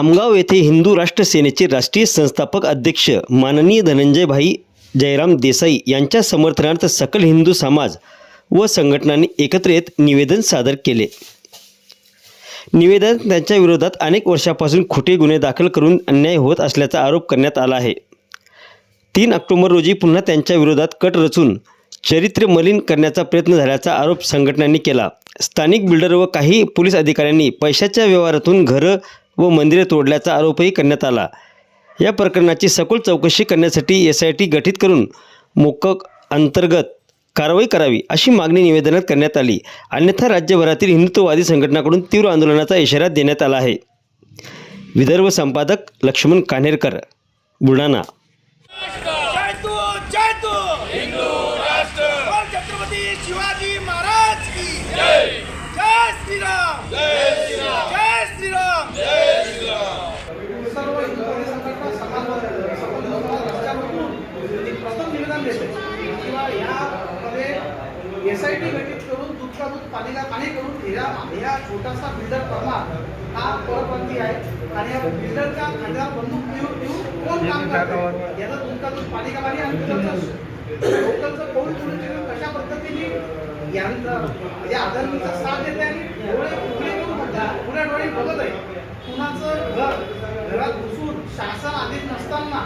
खामगाव येथे हिंदू राष्ट्र सेनेचे राष्ट्रीय संस्थापक अध्यक्ष माननीय धनंजयभाई जयराम देसाई यांच्या समर्थनार्थ सकल हिंदू समाज व संघटनांनी एकत्र येत निवेदन सादर केले. निवेदन त्यांच्या विरोधात अनेक वर्षापासून खोटे गुन्हे दाखल करून अन्याय होत असल्याचा आरोप करण्यात आला आहे. तीन ऑक्टोबर रोजी पुन्हा त्यांच्या विरोधात कट रचून चरित्र मलिन करण्याचा प्रयत्न झाल्याचा आरोप संघटनांनी केला. स्थानिक बिल्डर व काही पोलीस अधिकाऱ्यांनी पैशाच्या व्यवहारातून घरं व मंदिरे तोडल्याचा आरोपही करण्यात आला. या प्रकरणाची सखोल चौकशी करण्यासाठी एस आय टी गठीत करून मोकक अंतर्गत कारवाई करावी अशी मागणी निवेदनात करण्यात आली. अन्यथा राज्यभरातील हिंदुत्ववादी संघटनाकडून तीव्र आंदोलनाचा इशारा देण्यात आला आहे. विदर्भ संपादक लक्ष्मण कान्हेरकर बुलढाणा. शिवाजी महाराज की जय श्रीराम! निवेदन देते किंवा यामध्ये एस आय टी गठीत करून दूध का दूध पाणीला पाणी करून या या छोटासा बिल्डर परमार हा परप्रांती आहे. आणि या बिल्डरच्या खांद्यावर बंदूक देऊन देऊन कोण काम करते याचं दूध का दूध पाणी का पाणी आणि लोकलचं कोण कोण कशा पद्धतीने यांचं म्हणजे आदरणीचा साथ देते आणि डोळे उघडे करून म्हणतात पुढे डोळे बघत आहे. कुणाचं घर घरात घुसून शासन आदेश नसताना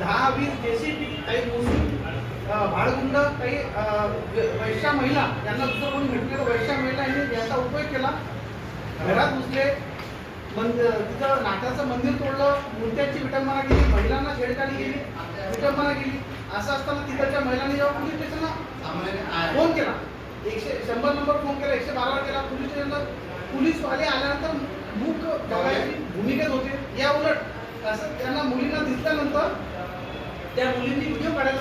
दहा वीस जेसीबी काही अं, भाडगुंड काही वैश्या महिला यांना दुसरं कोणी भेटले तर वैश्या महिला यांनी याचा उपयोग केला. घरात घुसले. मंदिर तिथं नाट्याचं मंदिर तोडलं. मूर्त्यांची विटंबना केली महिलांना छेडखानी केली विटंबना केली असं असताना तिकडच्या महिलांनी जेव्हा पोलीस स्टेशनला फोन केला. एकशे शंभर नंबर फोन केला. एकशे बारा केला पोलीस स्टेशनला. पोलीसवाले आल्यानंतर मूक बघायची भूमिकेत होते. या उलट असं त्यांना मुलींना दिसल्यानंतर त्या मुलींनी व्हिडिओ काढायला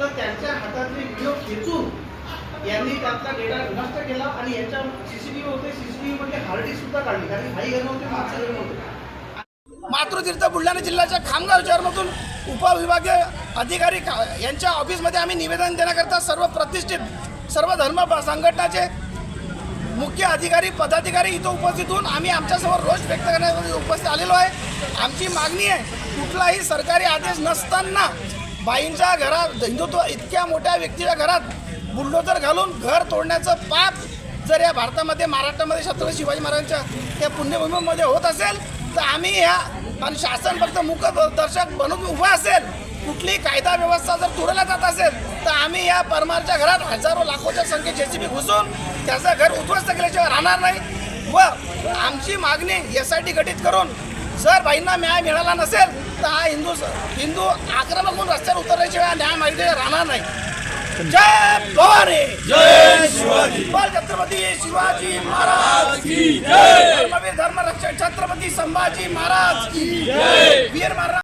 तर त्यांच्या हातातले व्हिडिओ खेचून यांनी त्यातला डेटा नष्ट केला आणि यांच्या सीसीटीव्ही होते सीसीटीव्ही मध्ये हार्ड सुद्धा काढली कारण भाई घर नव्हते मागचं घर नव्हते. मातृतीर्थ बुलढाणा जिल्ह्याच्या खामगाव शहरमधून उपविभागीय अधिकारी यांच्या ऑफिसमध्ये आम्ही निवेदन देण्याकरता सर्व प्रतिष्ठित सर्व धर्म संघटनाचे मुख्य अधिकारी पदाधिकारी इथं उपस्थित होऊन आम्ही आमच्यासमोर रोष व्यक्त करण्यासाठी उपस्थित आलेलो आहे. आमची मागणी आहे कुठलाही सरकारी आदेश नसताना बाईंच्या घरात हिंदुत्व इतक्या मोठ्या व्यक्तीच्या घरात बुलडोजर घालून घर तोडण्याचं पाप जर या भारतामध्ये महाराष्ट्रामध्ये छत्रपती शिवाजी महाराजांच्या त्या पुण्यभूमीमध्ये होत असेल तर आम्ही ह्या आणि शासन फक्त मुख दर्शक बनून उभं असेल कुठली कायदा व्यवस्था जर तोडल्या जात असेल तर आम्ही या परमारच्या घरात हजारो लाखोच्या संख्येत जेसीबी घुसून त्याचं घर उद्ध्वस्त केल्याशिवाय राहणार नाही. व आमची मागणी यासाठी गठीत करून जर बाईंना न्याय मिळाला नसेल तर हा हिंदू हिंदू आक्रमक म्हणून रस्त्यावर उतरल्याशिवाय न्याय माहिती राहणार नाही. जय भवानी! जय शिवाजी! छत्रपती शिवाजी महाराज की जय! धर्मवीर धर्मरक्षक छत्रपती संभाजी महाराज की जय! वीर महाराज